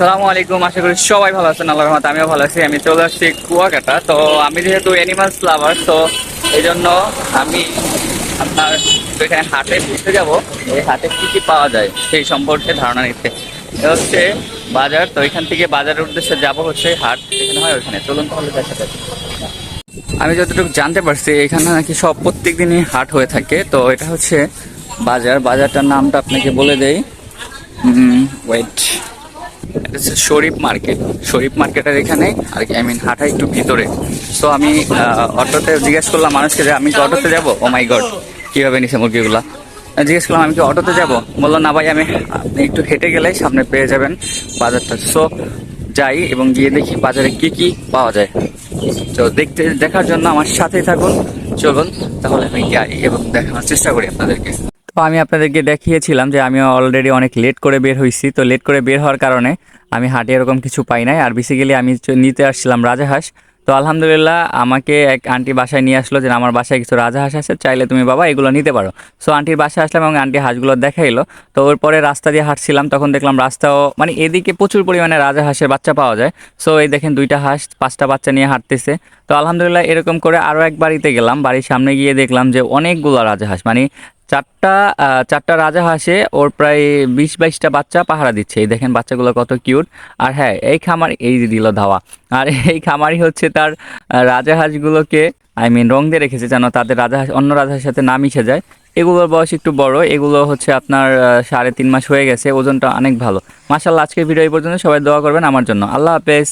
আসসালামু আলাইকুম, আশা করি সবাই ভালো আছেন, আল্লাহর রহমতে আমিও ভালো আছি। আমি চলে আসছি কুয়াকাটা। তো আমি যেহেতু অ্যানিমালস লাভার তো এই জন্য আমি আপনার এখানে হাটে ঘুরতে যাব। এই হাটে কি কি পাওয়া যায় সেই সম্পর্কে ধারণা নিতে। এটা হচ্ছে বাজার, তো এখান থেকে বাজারের উদ্দেশ্যে যাব হচ্ছে হাট এখানে হয় ওখানে চলুন তাহলে দেখা যাক। আমি যতটুকু জানতে পারছি, এখানে নাকি সব প্রত্যেক দিনই হাট হয়ে থাকে। তো এটা হচ্ছে বাজার। বাজারটার নামটা আপনাকে বলে দেই। ওয়েট শরীফ মার্কেট শরীফ মার্কেটের এখানে আর আই মিন হাটা একটু ভিতরে। সো আমি অটোতে জিজ্ঞেস করলাম মানুষকে যে আমি কি অটোতে যাব? ও মাই গড কীভাবে নিছে মুরগিগুলা? জিজ্ঞেস করলাম, আমি কি অটোতে যাব? বলল, না ভাই, আমি একটু হেঁটে গেলে সামনে পেয়ে যাবেন বাজারটা। সো যাই এবং গিয়ে দেখি বাজারে কি কি পাওয়া যায়। তো দেখতে, দেখার জন্য আমার সাথেই থাকুন। চলুন, তাহলে আমি যাই এবং দেখানোর চেষ্টা করি আপনাদেরকে। তো আমি আপনাদেরকে দেখিয়েছিলাম যে আমি অলরেডি অনেক লেট করে বের হয়েছি তো লেট করে বের হওয়ার কারণে আমি হাটে এরকম কিছু পাই নাই। আর বেসিক্যালি আমি নিতে আসছিলাম রাজাহাঁস। তো আলহামদুলিল্লাহ আমাকে এক আন্টি বাসায় নিয়ে আসলো যে, আমার বাসায় কিছু রাজাহাঁস আছে, চাইলে তুমি বাবা এগুলো নিতে পারো। সো আন্টির বাসায় আসলাম এবং আন্টি হাঁসগুলো দেখাইলো। তো ওর পরে রাস্তা দিয়ে হাঁটছিলাম, তখন দেখলাম রাস্তাও মানে এদিকে প্রচুর পরিমাণে রাজাহাঁসের বাচ্চা পাওয়া যায়। সো এই দেখেন দুইটা হাঁস, পাঁচটা বাচ্চা নিয়ে হাঁটতেছে। তো আলহামদুলিল্লাহ এরকম করে আরও এক বাড়িতে গেলাম। বাড়ির সামনে গিয়ে দেখলাম যে অনেকগুলো রাজাহাঁস। মানে চারটা চারটা রাজা রাজাহাঁসে ওর প্রায় বিশ বাইশটা বাচ্চা পাহারা দিচ্ছে। এই দেখেন বাচ্চাগুলো কত কিউট। আর হ্যাঁ এই খামার এই যে দিল ধাওয়া। আর এই খামারই হচ্ছে তার আহ, রাজাহাঁসগুলোকে আই মিন রং দিয়ে রেখেছে যেন তাদের রাজাহাঁস অন্য রাজাহাঁসের সাথে না মিশে যায়। এগুলোর বয়স একটু বড়। এগুলো হচ্ছে আপনার সাড়ে তিন মাস হয়ে গেছে। ওজনটা অনেক ভালো। মাসাল্লাহ আজকের ভিডিও এই পর্যন্ত। সবাই দোয়া করবেন আমার জন্য। আল্লাহ হাফেজ।